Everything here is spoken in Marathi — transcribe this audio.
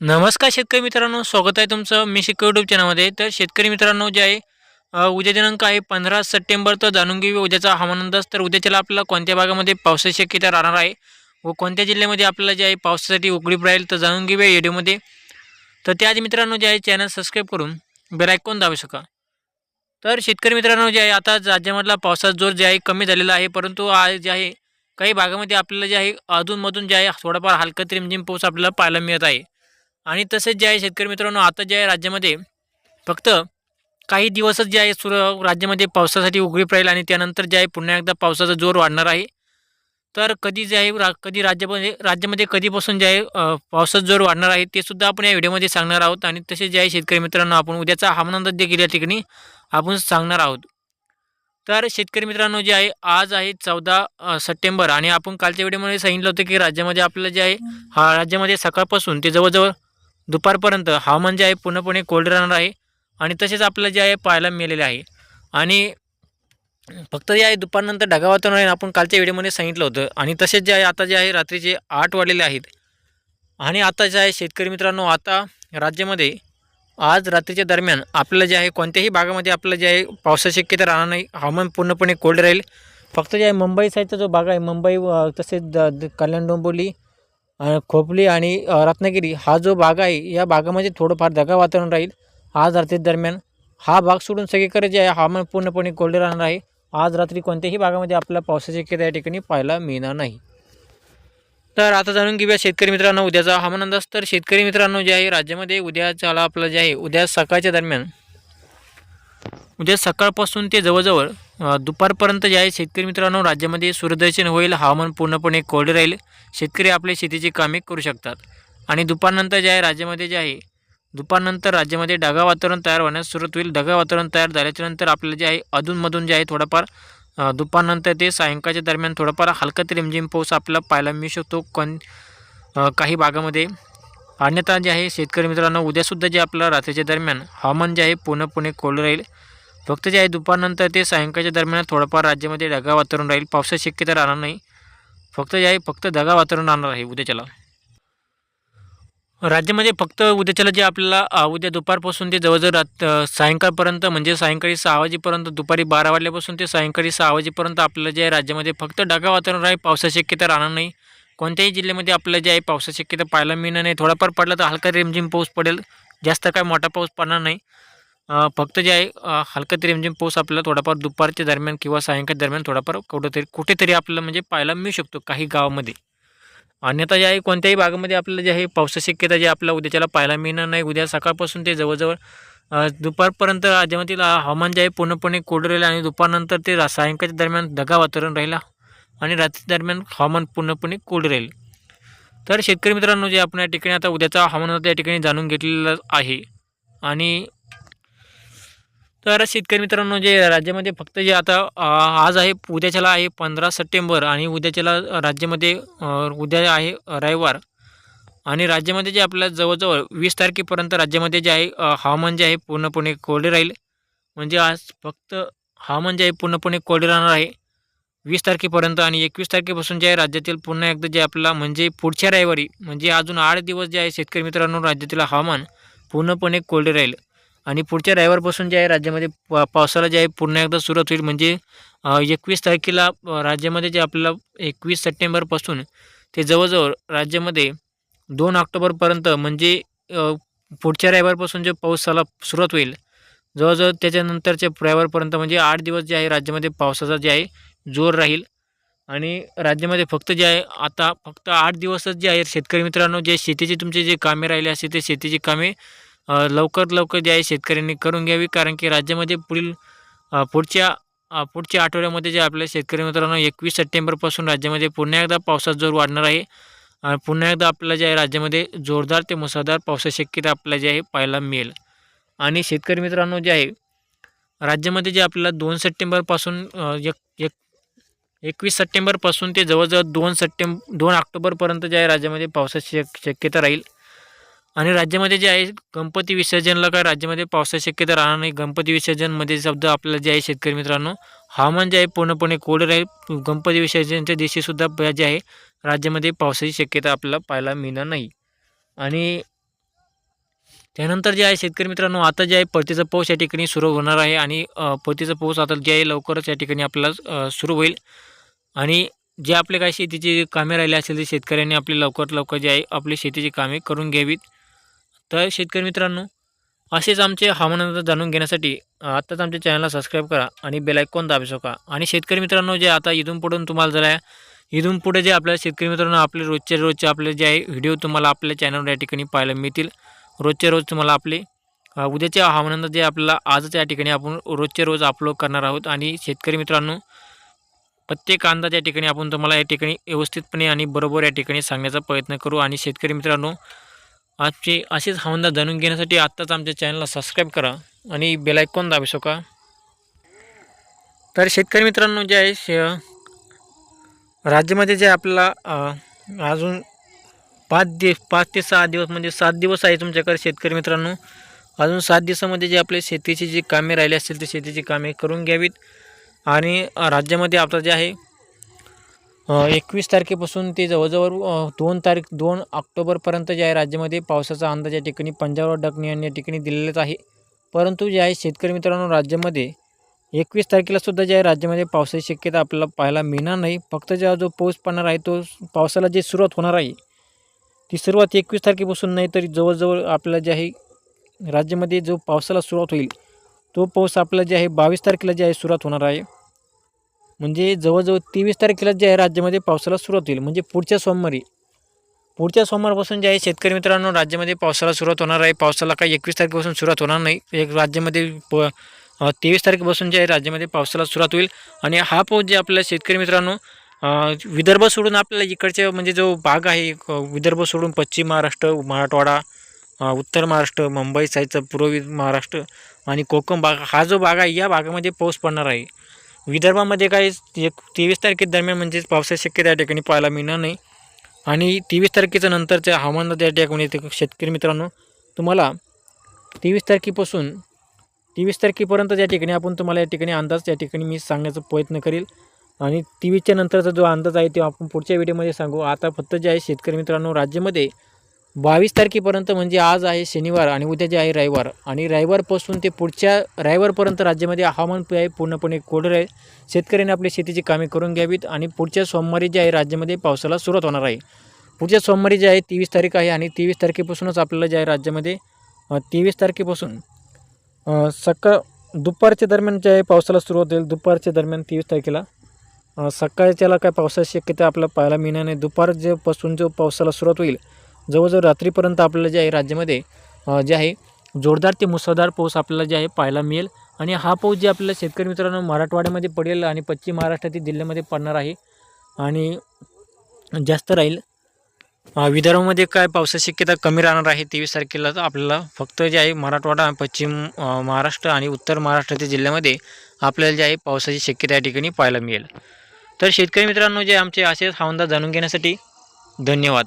नमस्कार शेतकरी मित्रांनो स्वागत आहे तुमचं मी शेतकरी यूट्यूब चॅनलमध्ये तर शेतकरी मित्रांनो जे आहे उद्या दिनांक आहे पंधरा सप्टेंबर. तर जाणून घेऊ उद्याचा हवामान अंदाज. तर उद्याच्याला आपल्याला कोणत्या भागामध्ये पावसाची शक्यता राहणार आहे व कोणत्या जिल्ह्यामध्ये आपल्याला जे आहे पावसासाठी उघडीप राहील तर जाणून घेऊया व्हिडिओमध्ये तर त्याआधी मित्रांनो जे आहे चॅनल सबस्क्राईब करून बेलायकॉन दाबू शका तर शेतकरी मित्रांनो जे आहे आता राज्यामधला पावसाचा जोर जे आहे कमी झालेला आहे. परंतु आज जे आहे काही भागामध्ये आपल्याला जे आहे अधूनमधून जे आहे थोडाफार हलका रिमझिम पाऊस आपल्याला पाहायला मिळत आहे. आणि तसेच जे आहे शेतकरी मित्रांनो आता जे आहे राज्यामध्ये फक्त काही दिवसच जे आहे सुर राज्यामध्ये पावसासाठी उघडीप राहील आणि त्यानंतर जे आहे पुन्हा एकदा पावसाचा जोर वाढणार आहे. तर कधी जे आहे रा कधी राज्यामध्ये राज्यामध्ये कधीपासून जे आहे पावसाचा जोर वाढणार आहे ते सुद्धा आपण या व्हिडिओमध्ये सांगणार आहोत आणि तसेच जे आहे शेतकरी मित्रांनो आपण उद्याचा हवामान देखील या ठिकाणी आपण सांगणार आहोत. तर शेतकरी मित्रांनो जे आहे आज आहे चौदा सप्टेंबर आणि आपण कालच्या व्हिडिओमध्ये सांगितलं होतं की राज्यामध्ये आपलं जे आहे हा राज्यामध्ये सकाळपासून ते जवळजवळ दुपारपर्यंत. हवामान जे म्हणजे आहे पूर्णपणे कोल्ड राहणार आहे आणि तसेच आपल्याला जे आहे पाहायला मिळालेले आहे. आणि फक्त जे आहे दुपारनंतर ढगाळ वातावरण आहे आपण कालच्या व्हिडिओमध्ये सांगितलं होतं. आणि तसेच जे आहे आता जे आहे रात्रीचे आठ वाढलेले आहेत. आणि आता जे आहे शेतकरी मित्रांनो आता राज्यामध्ये आज रात्रीच्या दरम्यान आपल्याला जे आहे कोणत्याही भागामध्ये आपल्याला जे आहे पावसाची शक्यता राहणार नाही. हवामान पूर्णपणे कोल्ड राहील. फक्त जे आहे मुंबई साईडचा जो भाग आहे मुंबई तसेच द कल्याण डोंबोली खोपली आणि रत्नागिरी हा जो भाग आहे या भागामध्ये थोडंफार ढगाळ वातावरण राहील. आज रात्री दरम्यान हा भाग सोडून सगळीकडे जे आहे हवामान पूर्णपणे कोरडे राहणार आहे. आज रात्री कोणत्याही भागामध्ये आपल्याला पावसाची शक्यता या ठिकाणी पाहायला मिळणार नाही. तर आता जाणून घेऊया शेतकरी मित्रांनो उद्याचा हवामान अंदाज. तर शेतकरी मित्रांनो जे आहे राज्यामध्ये उद्याच्याला आपलं जे आहे उद्या सकाळच्या दरम्यान उद्या सकाळपासून ते जवळजवळ दुपारपर्यंत जे आहे शेतकरी मित्रांनो राज्यामध्ये सूर्यदर्शन होईल हवामान पूर्णपणे कोरडे राहील. शेतकरी आपले शेतीची कामे करू शकतात. आणि दुपारनंतर जे आहे राज्यामध्ये जे आहे दुपारनंतर राज्यामध्ये ढगाळ वातावरण तयार होण्यास सुरुवात होईल. ढगाळ वातावरण तयार झाल्याच्यानंतर आपल्याला जे आहे अधूनमधून जे आहे थोडाफार दुपारनंतर ते सायंकाळच्या दरम्यान थोडाफार हलका ते रिमझिम पाऊस आपल्याला पाहायला मिळू शकतो. कोण काही भागामध्ये. अन्यथा जे आहे शेतकरी मित्रांनो उद्यासुद्धा जे आपल्याला रात्रीच्या दरम्यान हवामान जे आहे पूर्णपणे कोरडं राहील. फक्त जे आहे दुपारनंतर ते सायंकाळच्या दरम्यान थोडंफार राज्यामध्ये ढगा वातावरण राहील. पावसाची शक्यता राहणार नाही. फक्त जे आहे फक्त ढगा वातावरण राहणार आहे उद्याच्याला. राज्यामध्ये फक्त उद्याच्याला जे आपल्याला उद्या दुपारपासून ते जवळजवळ रात सायंकाळपर्यंत म्हणजे सायंकाळी सहा वाजेपर्यंत दुपारी बारा वाजल्यापासून ते सायंकाळी सहा वाजेपर्यंत आपल्याला जे आहे राज्यामध्ये फक्त ढगा वातावरण राहील. पावसाची शक्यता राहणार नाही. कोणत्याही जिल्ह्यामध्ये आपल्याला जे आहे पावसाची शक्यता पाहायला मिळणार नाही. थोडाफार पडला तर हलका रिमझिम पाऊस पडेल. जास्त काय मोठा पाऊस पडणार नाही. फक्त जे आहे अ, हलका ते म्हणजे रिमझिम पाऊस आपल्याला थोडाफार दुपारच्या दरम्यान किंवा सायंकाळ दरम्यान थोडाफार कुठंतरी कुठेतरी आपल्याला म्हणजे पाहायला मिळू शकतो काही गावामध्ये. अन्यथा जे आहे कोणत्याही भागामध्ये आपल्याला जे आहे पावसा शक्यता जे आपल्याला उद्याच्याला पाहायला मिळणार नाही. उद्या सकाळपासून ते जवळजवळ दुपारपर्यंत राज्यामध्ये हवामान जे आहे पूर्णपणे कोरडं राहील आणि दुपारनंतर ते सायंकाळच्या दरम्यान दगा वातावरण राहिला आणि रात्री दरम्यान हवामान पूर्णपणे कोरडं राहील. तर शेतकरी मित्रांनो जे आपण या ठिकाणी आता उद्याचा हवामान या ठिकाणी जाणून घेतलेलं आहे. आणि तर शेतकरी मित्रांनो जे राज्यामध्ये फक्त जे आता आज आहे उद्याच्याला आहे पंधरा सप्टेंबर आणि उद्याच्याला राज्यामध्ये उद्या आहे रविवार. आणि राज्यामध्ये जे आपल्याला जवळजवळ वीस तारखेपर्यंत राज्यामध्ये जे आहे हवामान जे आहे पूर्णपणे कोरडे राहील. म्हणजे आज फक्त हवामान जे आहे पूर्णपणे कोरडे राहणार आहे. वीस तारखेपर्यंत आणि एकवीस तारखेपासून जे आहे राज्यातील पुन्हा एकदा जे आपला म्हणजे पुढच्या रविवारी म्हणजे अजून आठ दिवस जे आहे शेतकरी मित्रांनो राज्यातील हवामान पूर्णपणे कोरडे राहील. आणि पुढच्या रविवारपासून जे आहे राज्यामध्ये पा पावसाला जे आहे पुन्हा एकदा सुरुवात होईल. म्हणजे एकवीस तारखेला राज्यामध्ये जे आपल्याला एकवीस सप्टेंबरपासून ते जवळजवळ राज्यामध्ये दोन ऑक्टोबरपर्यंत म्हणजे पुढच्या रविवारपासून जे पावसाला सुरुवात होईल. जवळजवळ त्याच्यानंतरच्या रविवारपर्यंत म्हणजे आठ दिवस जे आहे राज्यामध्ये पावसाचा जे आहे जोर राहील. आणि राज्यामध्ये फक्त जे आहे आता फक्त आठ दिवसच जे आहे शेतकरी मित्रांनो जे शेतीचे तुमचे जे कामे राहिले असते ते शेतीची कामे लवकर लवकर जे आहे शेतकऱ्यांनी करून घ्यावी कारण की राज्यामध्ये पुढील पुढच्या पुढच्या आठवड्यामध्ये जे आपल्या शेतकरी मित्रांनो एकवीस सप्टेंबरपासून राज्यामध्ये पुन्हा एकदा पावसाचा जोर वाढणार आहे. आणि पुन्हा एकदा आपल्याला जे आहे राज्यामध्ये जोरदार ते मुसळधार पावसाची शक्यता आपल्याला जे आहे पाहायला मिळेल. आणि शेतकरी मित्रांनो जे आहे राज्यामध्ये जे आपल्याला दोन सप्टेंबरपासून एक एक एकवीस सप्टेंबरपासून ते जवळजवळ दोन सप्टेंब दोन ऑक्टोबरपर्यंत जे आहे राज्यामध्ये पावसाची शक शक्यता राहील. आणि राज्यामध्ये जे आहे गणपती विसर्जनला काय राज्यामध्ये पावसाची शक्यता राहणार नाही. गणपती विसर्जनमध्ये शब्द आपल्याला जे आहे शेतकरी मित्रांनो हवामान जे म्हणजे आहे पूर्णपणे कोरडे राहील. गणपती विसर्जनच्या दिवशीसुद्धा जे आहे राज्यामध्ये पावसाची शक्यता आपल्याला पाहायला मिळणार नाही. आणि त्यानंतर जे आहे शेतकरी मित्रांनो आता जे आहे परतीचा पाऊस या ठिकाणी सुरू होणार आहे आणि परतीचा पाऊस आता जे आहे लवकरच या ठिकाणी आपल्याला सुरू होईल. आणि जे आपले काय शेतीची कामे राहिली असेल ते शेतकऱ्यांनी आपली लवकरात लवकर जे आहे आपली शेतीची कामे करून घ्यावीत. तर शेतकरी मित्रांनो असेच आमचे हवामान जाणून घेण्यासाठी आत्ताच आमच्या चॅनलला सबस्क्राईब करा आणि बेलायकॉन दाबू शका आणि शेतकरी मित्रांनो जे आता इथून पुढून तुम्हाला जरा इथून पुढे जे आपल्या शेतकरी मित्रांनो आपले रोजचे रोजचे आपले जे आहे व्हिडिओ तुम्हाला आपल्या चॅनलवर या ठिकाणी पाहायला मिळतील. रोजचे रोज तुम्हाला आपले उद्याच्या हवामानात जे आपल्याला आजच या ठिकाणी आपण रोजचे रोज अपलोड करणार आहोत. आणि शेतकरी मित्रांनो प्रत्येक अंदाज या ठिकाणी आपण तुम्हाला या ठिकाणी व्यवस्थितपणे आणि बरोबर या ठिकाणी सांगण्याचा प्रयत्न करू. आणि शेतकरी मित्रांनो आजचे असेच हवानदार जाणून घेण्यासाठी आत्ताच आमच्या चॅनलला सबस्क्राईब करा आणि बेलायकॉन दाबू शका तर शेतकरी मित्रांनो जे आहे शे राज्यामध्ये जे आपल्याला अजून पाच दिवस पाच ते सहा दिवस म्हणजे सात दिवस आहे तुमच्याकडे शेतकरी मित्रांनो. अजून सात दिवसामध्ये जे आपले शेतीची जी कामे राहिली असतील ते शेतीची कामे करून घ्यावीत. आणि राज्यामध्ये आपलं जे आहे एकवीस तारखेपासून ते जवळजवळ दोन तारीख दोन ऑक्टोबरपर्यंत जे आहे राज्यामध्ये पावसाचा अंदाज या ठिकाणी पंजाबराव डकणे यांनी या ठिकाणी दिलेलाच आहे. परंतु जे आहे शेतकरी मित्रांनो राज्यामध्ये एकवीस तारखेला सुद्धा जे आहे राज्यामध्ये पावसाची शक्यता आपल्याला पाहायला मिळणार नाही फक्त जेव्हा जो पाऊस पडणार आहे तो पावसाला जी सुरुवात होणार आहे ती सुरुवात एकवीस तारखेपासून नाही तरी जवळजवळ आपल्याला जे आहे राज्यामध्ये जो पावसाला सुरुवात होईल तो पाऊस आपला जे आहे बावीस तारखेला जे आहे सुरुवात होणार आहे. म्हणजे जवळजवळ तेवीस तारखेला जे आहे राज्यामध्ये पावसाला सुरुवात होईल. म्हणजे पुढच्या सोमवारी. पुढच्या सोमवारपासून जे आहे शेतकरी मित्रांनो राज्यामध्ये पावसाला सुरुवात होणार आहे. पावसाला काही एकवीस तारखेपासून सुरुवात होणार नाही. एक राज्यामध्ये प तेवीस तारखेपासून जे आहे राज्यामध्ये पावसाला सुरुवात होईल. आणि हा पाऊस जे आपल्या शेतकरी मित्रांनो विदर्भ सोडून आपल्याला इकडचे म्हणजे जो भाग आहे विदर्भ सोडून पश्चिम महाराष्ट्र मराठवाडा उत्तर महाराष्ट्र मुंबई साईडचा पूर्व महाराष्ट्र आणि कोकण भाग हा जो भाग आहे या भागामध्ये पाऊस पडणार आहे. विदर्भामध्ये काही एक तेवीस तारखे दरम्यान म्हणजेच पावसाची शक्यता या ठिकाणी पाहायला मिळणार नाही. आणि तेवीस तारखेच्या नंतरच्या हवामानात या ठिकाणी शेतकरी मित्रांनो तुम्हाला तेवीस तारखेपासून तेवीस तारखेपर्यंत या ठिकाणी आपण तुम्हाला या ठिकाणी अंदाज या ठिकाणी मी सांगण्याचा प्रयत्न करेल. आणि तेवीसच्या नंतरचा जो अंदाज आहे तो आपण पुढच्या व्हिडिओमध्ये सांगू. आता फक्त जे आहे शेतकरी मित्रांनो राज्यामध्ये बावीस तारखेपर्यंत म्हणजे आज आहे शनिवार आणि उद्या जे आहे रविवार. आणि रविवारपासून ते पुढच्या रविवारपर्यंत राज्यामध्ये हवामान आहे पूर्णपणे कोरडं आहे शेतकऱ्यांनी आपली शेतीची कामे करून घ्यावीत आणि पुढच्या सोमवारी जे आहे राज्यामध्ये पावसाला सुरुवात होणार आहे. पुढच्या सोमवारी जे आहे तेवीस तारीख आहे आणि तेवीस तारखेपासूनच आपल्याला जे आहे राज्यामध्ये तेवीस तारखेपासून सकाळ दुपारच्या दरम्यान जे आहे पावसाला सुरुवात होईल. दुपारच्या दरम्यान तेवीस तारखेला सकाळच्याला काय पावसाची शक्यता आपल्याला पाहायला मिळणार नाही. दुपार जे पासून जो पावसाला सुरुवात होईल जवळजवळ रात्रीपर्यंत आपल्याला जे आहे राज्यामध्ये जे आहे जोरदार ते मुसळधार पाऊस आपल्याला जे आहे पाहायला मिळेल. आणि हा पाऊस जे आपल्याला शेतकरी मित्रांनो मराठवाड्यामध्ये पडेल आणि पश्चिम महाराष्ट्रातील जिल्ह्यामध्ये पडणार आहे. आणि जास्त राहील. विदर्भामध्ये काय पावसाची शक्यता कमी राहणार आहे तेवीस तारखेला तर आपल्याला फक्त जे आहे मराठवाडा पश्चिम महाराष्ट्र आणि उत्तर महाराष्ट्रातील जिल्ह्यामध्ये आपल्याला जे आहे पावसाची शक्यता या ठिकाणी पाहायला मिळेल. तर शेतकरी मित्रांनो जे आमचे असेच हवामान जाणून घेण्यासाठी धन्यवाद.